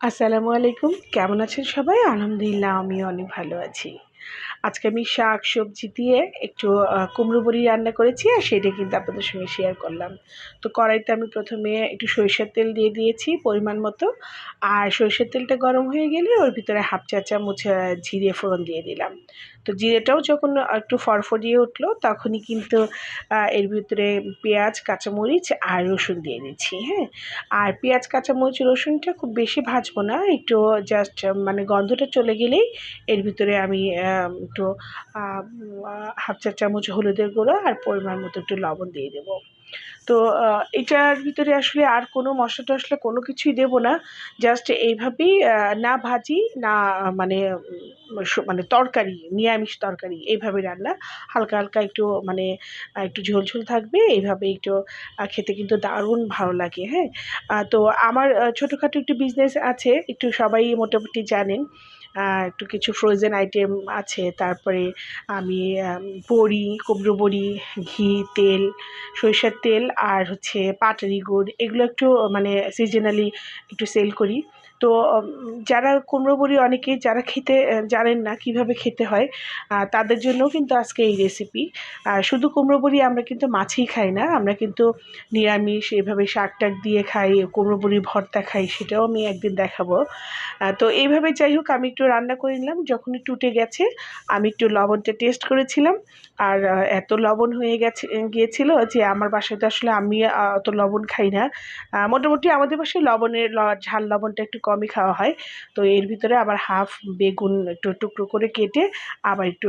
আসসালামু আলাইকুম। কেমন আছেন সবাই? আলহামদুলিল্লাহ আমি অনেক ভালো আছি। আজকে আমি শাক সবজি দিয়ে একটু কুমড়ো বড়ি রান্না করেছি আর সেটা কিন্তু আপনাদের সঙ্গে শেয়ার করলাম। তো কড়াইতে আমি প্রথমে একটু সরিষার তেল দিয়ে দিয়েছি পরিমাণ মতো। আর সরিষার তেলটা গরম হয়ে গেলে ওর ভিতরে হাফ চা চামচ জিরে ফোড়ন দিয়ে দিলাম। তো জিরেটাও যখন একটু ফরফরিয়ে উঠল তখনই কিন্তু এর ভিতরে পেঁয়াজ, কাঁচামরিচ আর রসুন দিয়ে দিচ্ছি হ্যাঁ? আর পেঁয়াজ, কাঁচামরিচ, রসুনটা খুব বেশি ভাজবো না, একটু জাস্ট মানে গন্ধটা চলে গেলেই এর ভিতরে আমি একটু হাফ চা চামচ হলুদের গুঁড়ো আর পরিমাণ মতো একটু লবণ দিয়ে দেবো। তো এটার ভিতরে আসলে আর কোনো মশলা টশলা কোনো কিছুই দেবো না। জাস্ট এইভাবেই না ভাজি, না মানে মানে তরকারি, নিরামিষ তরকারি এইভাবে রান্না। হালকা হালকা একটু মানে একটু ঝোল ঝোল থাকবে, এইভাবে একটু খেতে কিন্তু দারুণ ভালো লাগে হ্যাঁ। তো আমার ছোটোখাটো একটু বিজনেস আছে, একটু সবাই মোটামুটি জানেন। একটু কিছু ফ্রোজেন আইটেম আছে। তারপরে আমি বড়ি, কুমড়ো বড়ি, ঘি, তেল, সরিষার তেল আর হচ্ছে পাটারি গুড় এগুলো একটু মানে সিজনালি একটু সেল করি। তো যারা কুমড়ো বড়ি অনেকেই যারা খেতে, জানেন না কীভাবে খেতে হয় তাদের জন্যও কিন্তু আজকে এই রেসিপি শুধু কুমড়ো বড়ি আমরা কিন্তু মাছেই খাই না, আমরা কিন্তু নিরামিষ, এভাবে শাক টাক দিয়ে খাই, কুমড়ো বড়ির ভর্তা খাই, সেটাও আমি একদিন দেখাবো। তো এইভাবে যাই হোক, আমি একটু রান্না করে নিলাম, যখন টুটে গেছে, আমি একটু লবণটা টেস্ট করেছিলাম। আর এত লবণ হয়ে গেছে, গিয়েছিল যে আমার বাসায় তো আসলে আমি অত লবণ খাই না। মোটামুটি আমাদের বাসায় লবণের ঝাল লবণটা একটু কমই খাওয়া হয়। তো এর ভিতরে আবার হাফ বেগুন একটু টুকরো করে কেটে আবার একটু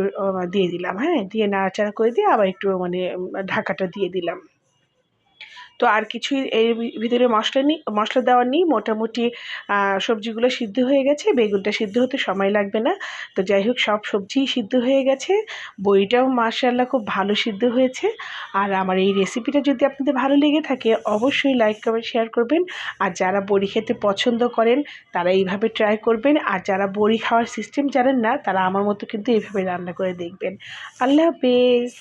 দিয়ে দিলাম হ্যাঁ? দিয়ে নাড়াচাড়া করে দিয়ে আবার একটু মানে ঢাকাটা দিয়ে দিলাম। তো আর কিছুই এর ভিতরে মশলা নেই মশলা দেওয়ার নেই। মোটামুটি সবজিগুলো সিদ্ধ হয়ে গেছে। বেগুনটা সিদ্ধ হতে সময় লাগবে না। তো যাই হোক, সব সবজিই সিদ্ধ হয়ে গেছে। বড়িটাও মাশাআল্লাহ খুব ভালো সিদ্ধ হয়েছে। আর আমার এই রেসিপিটা যদি আপনাদের ভালো লেগে থাকে, অবশ্যই লাইক, কমেন্ট, শেয়ার করবেন। আর যারা বড়ি খেতে পছন্দ করেন, তারা এইভাবে ট্রাই করবেন। আর যারা বড়ি খাওয়ার সিস্টেম জানেন না, তারা আমার মতো কিন্তু এইভাবে রান্না করে দেখবেন। আল্লাহ হাফেজ।